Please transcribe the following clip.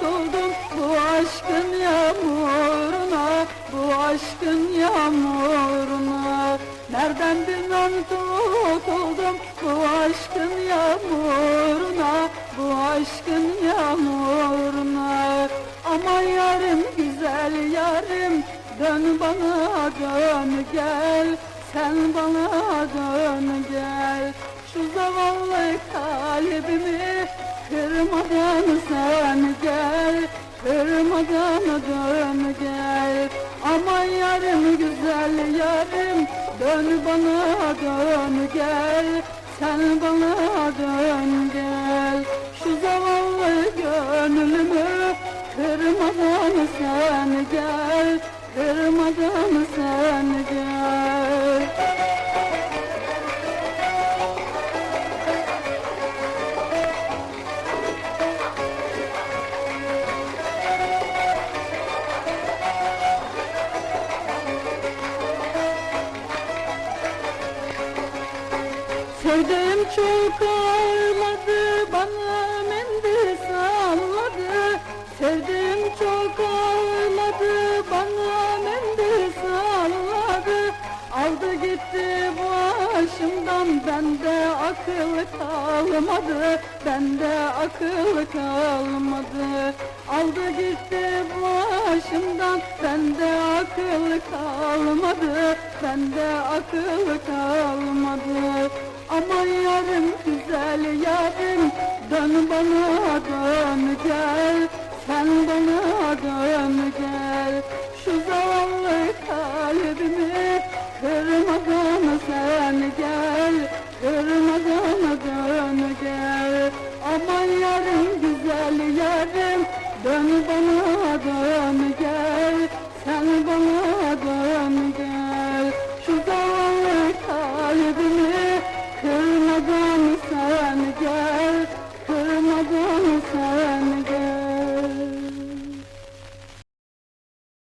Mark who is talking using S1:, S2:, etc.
S1: Tutuldum bu aşkın yağmuruna Bu aşkın yağmuruna. Nereden bilmem tutuldum bu aşkın yağmuruna Bu aşkın yağmuruna. Aman yarim güzel yarim Dön bana dön gel. Sen bana dön gel. Şu zavallı kalbimi Kırmadan sen gel Kırmadan dön gel. Aman yarim güzel yarim Dön bana dön gel. Sen bana dön gel. Şu zavallı gönlümü Kırmadan sen gel Kırmadan sen gel Sevdiğim çok ağladı bana mendil salladı. Sevdiğim çok ağladı bana mendil salladı. Aldı gitti başımdan bende akıl kalmadı. Bende akıl kalmadı. Aldı gitti başımdan bende akıl kalmadı. Bende akıl kalmadı Aman yarım güzel yarım Dön bana dön gel. Sen bana dön gel. Şu zavallı kalbimi Kırmadan sen gel. Kırmadan